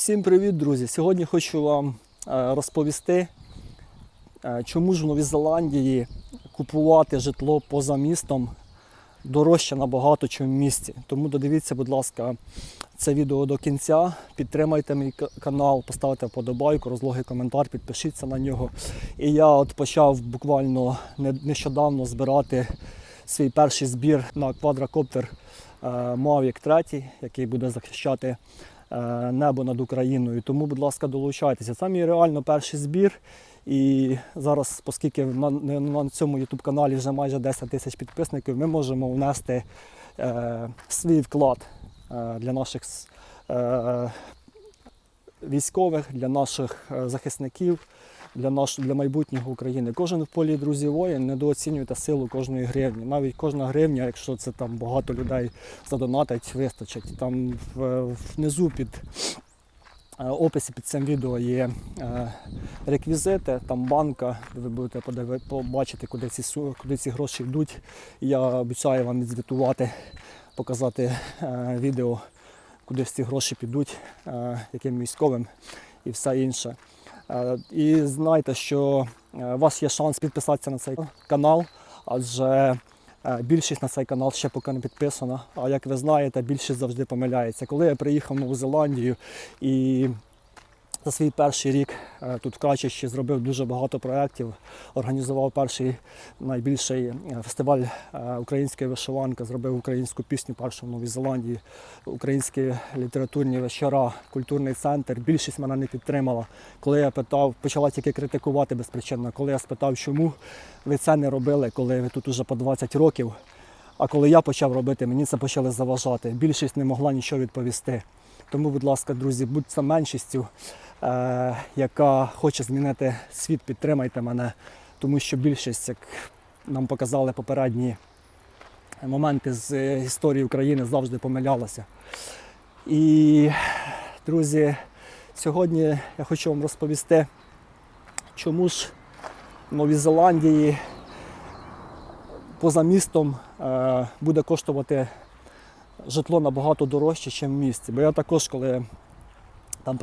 Всім привіт, друзі! Сьогодні хочу вам е, розповісти, е, чому ж в Новій Зеландії купувати житло поза містом дорожче набагато, ніж в місті. Тому додивіться, будь ласка, це відео до кінця. Підтримайте мій канал, поставте вподобайку, розлогий коментар, підпишіться на нього. І я от почав буквально нещодавно збирати свій перший збір на квадрокоптер е, Mavic 3, який буде захищати небо над Україною. Тому, будь ласка, долучайтеся. Це мій реально перший збір. І зараз, оскільки на, на- на цьому YouTube каналі вже майже 10 тисяч підписників, ми можемо внести е, свій вклад е, для наших е, військових, для наших е, захисників, для, наш, для майбутнього України. Кожен в полі друзі воїн, недооцінюйте силу кожної гривні. Навіть кожна гривня, якщо це там багато людей задонатить, вистачить. Там внизу під е, описі під цим відео є е, реквізити, там банка, де ви будете побачити, куди ці, куди ці гроші йдуть. Я обіцяю вам відзвітувати, показати е, відео, куди ці гроші підуть, яким військовим і все інше. Е, І знайте, що е, у вас є шанс підписатися на цей канал, адже е, більшість на цей канал ще поки не підписана. А як ви знаєте, більшість завжди помиляється. Коли я приїхав в Нову Зеландію і за свій перший рік е, тут в Крачищі зробив дуже багато проєктів, організував перший найбільший е, фестиваль е, української вишиванки, зробив українську пісню першу в Новій Зеландії, українські літературні вечора, культурний центр. Більшість мене не підтримала. Коли я питав, почала тільки критикувати безпричинно. Коли я спитав, чому ви це не робили, коли ви тут уже по 20 років. А коли я почав робити, мені це почали заважати. Більшість не могла нічого відповісти. Тому, будь ласка, друзі, будьте меншістю, яка хоче змінити світ, підтримайте мене, тому що більшість, як нам показали попередні моменти з е, історії України, завжди помилялася. І, друзі, сьогодні я хочу вам розповісти, чому ж в Новій Зеландії поза містом е, буде коштувати житло набагато дорожче, ніж в місті. Бо я також, коли там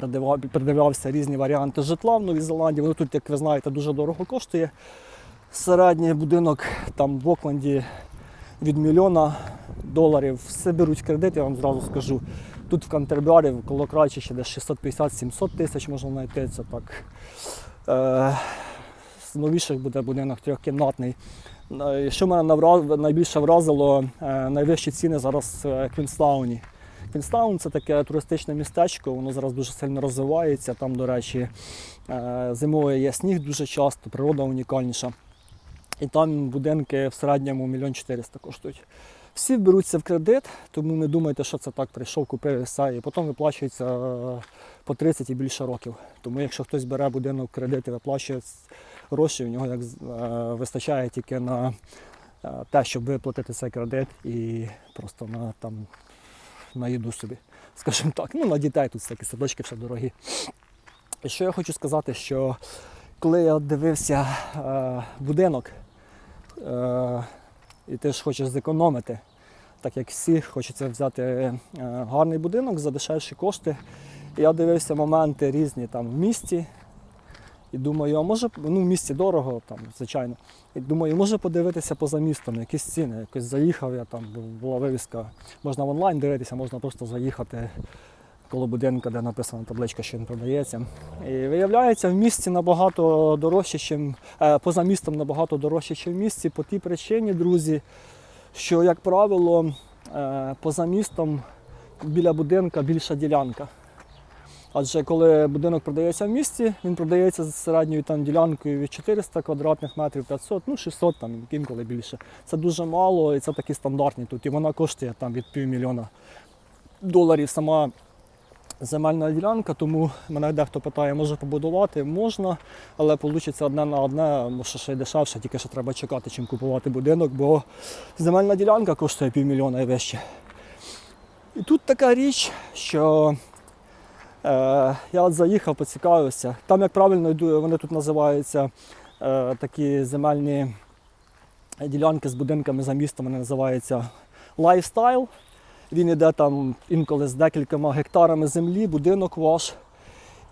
придивлявся різні варіанти житла в Новій Зеландії, воно тут, як ви знаєте, дуже дорого коштує. Середній будинок там в Окленді від мільйона доларів. Все беруть кредит, я вам зразу скажу. Тут в Кантербері, коло краще ще десь 650-700 тисяч можна знайти. Це так. Е, з новіших буде будинок трьохкімнатний. Е, Що мене найбільше вразило, е, найвищі ціни зараз в Квінстауні. Квінстаун це таке туристичне містечко, воно зараз дуже сильно розвивається. Там, до речі, е, зимою є сніг дуже часто, природа унікальніша. І там будинки в середньому мільйон 400 коштують. Всі беруться в кредит, тому не думайте, що це так прийшов, купив і все. І потім виплачується е, по 30 і більше років. Тому якщо хтось бере будинок в кредит і виплачує гроші, в нього як е, вистачає тільки на те, щоб виплатити цей кредит і просто на там на їду собі, скажімо так. Ну, на дітей тут такі садочки все дорогі. І що я хочу сказати, що коли я дивився е, будинок, е, і ти ж хочеш зекономити, так як всі, хочеться взяти е, гарний будинок за дешевші кошти. Я дивився моменти різні там в місті. І думаю, а може, ну в місті дорого, там, звичайно. І думаю, може подивитися поза містом, якісь ціни. Якось заїхав, я там була вивіска. Можна в онлайн дивитися, можна просто заїхати коло будинку, де написана табличка, що він продається. І виявляється, в місті набагато дорожче, чим е, поза містом набагато дорожче, ніж в місті, по тій причині, друзі, що, як правило, е, поза містом біля будинка більша ділянка. Адже коли будинок продається в місті, він продається з середньою там ділянкою від 400 квадратних метрів, 500, ну 600 там інколи більше. Це дуже мало і це такі стандартні тут. І вона коштує там від півмільйона доларів сама земельна ділянка, тому мене дехто питає, може побудувати, можна, але вийде одне на одне, може ще й дешевше, тільки що треба чекати, чим купувати будинок, бо земельна ділянка коштує півмільйона і вище. І тут така річ, що я от заїхав, поцікавився. Там, як правильно йду, вони тут називаються е, такі земельні ділянки з будинками за містом, вони називаються лайфстайл. Він іде там інколи з декількома гектарами землі, будинок ваш.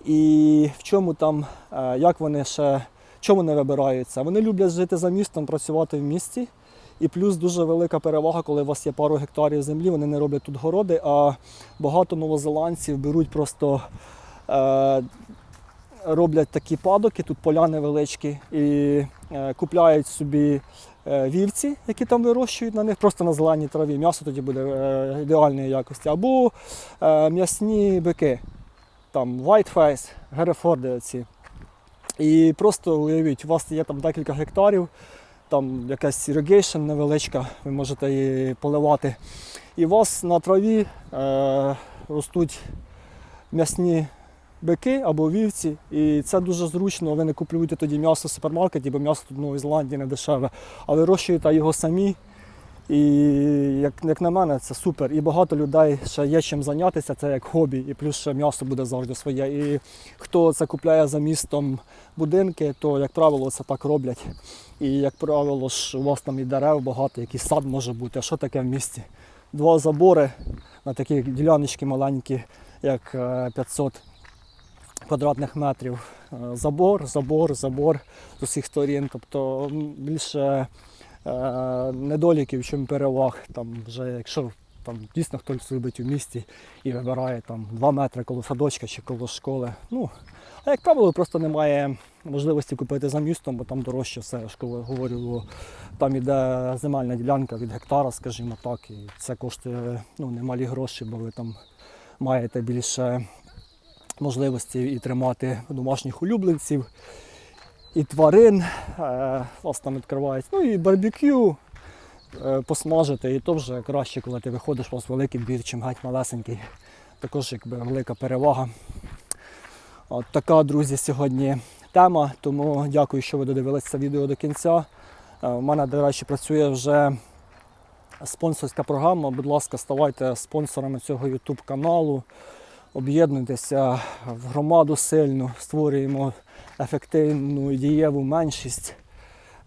І в чому там, е, як вони ще, чому не вибираються? Вони люблять жити за містом, працювати в місті. І плюс дуже велика перевага, коли у вас є пару гектарів землі, вони не роблять тут городи, а багато новозеландців беруть просто е, роблять такі падоки, тут поля невеличкі, і е, купляють собі е, вівці, які там вирощують на них, просто на зеленій траві. М'ясо тоді буде е, ідеальної якості. Або м'ясні бики, там Whiteface, Герефорди оці. І просто уявіть, у вас є там декілька гектарів, там якась irrigation невеличка, ви можете її поливати. І у вас на траві е, ростуть м'ясні бики або вівці. І це дуже зручно. Ви не купуєте тоді м'ясо в супермаркеті, бо м'ясо тут в Новій Зеландії не дешеве. А ви вирощуєте його самі. І як, як на мене, це супер. І багато людей ще є чим зайнятися, це як хобі, і плюс ще м'ясо буде завжди своє. І хто це купляє за містом будинки, то, як правило, це так роблять. І, як правило, ж у вас там і дерев багато, якийсь сад може бути. А що таке в місті? Два забори на такі діляночки маленькі, як е, 500 квадратних метрів. Е, Забор, забор, забор з усіх сторін. Тобто більше е, недоліків, чим переваг. Там вже якщо там дійсно хтось любить у місті і вибирає там 2 метри коло садочка чи коло школи. Ну, а як правило, просто немає можливості купити за містом, бо там дорожче все. Я ж коли говорю, там іде земельна ділянка від гектара, скажімо так, і це коштує ну, немалі гроші, бо ви там маєте більше можливості і тримати домашніх улюбленців, і тварин. Е, вас там відкривається. Ну і барбекю е, посмажити, і то вже краще, коли ти виходиш, у вас великий двір, чим геть малесенький. Також якби велика перевага. От така, друзі, сьогодні тема. Тому дякую, що ви додивилися це відео до кінця. Е, У мене, до речі, працює вже спонсорська програма. Будь ласка, ставайте спонсорами цього YouTube каналу. Об'єднуйтеся в громаду сильну, створюємо ефективну і дієву меншість.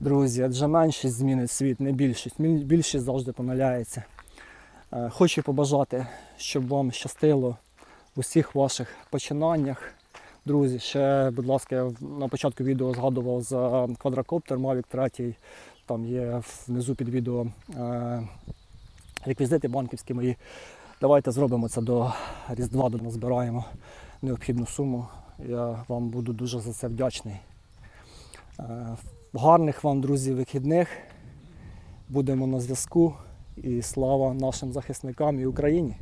Друзі, адже меншість змінить світ, не більшість. Більшість завжди помиляється. Е, Хочу побажати, щоб вам щастило в усіх ваших починаннях. Друзі, ще, будь ласка, я на початку відео згадував за квадрокоптер Mavic 3. Там є внизу під відео е, реквізити банківські мої. Давайте зробимо це до Різдва, до назбираємо необхідну суму. Я вам буду дуже за це вдячний. Е, Гарних вам, друзі, вихідних. Будемо на зв'язку. І слава нашим захисникам і Україні!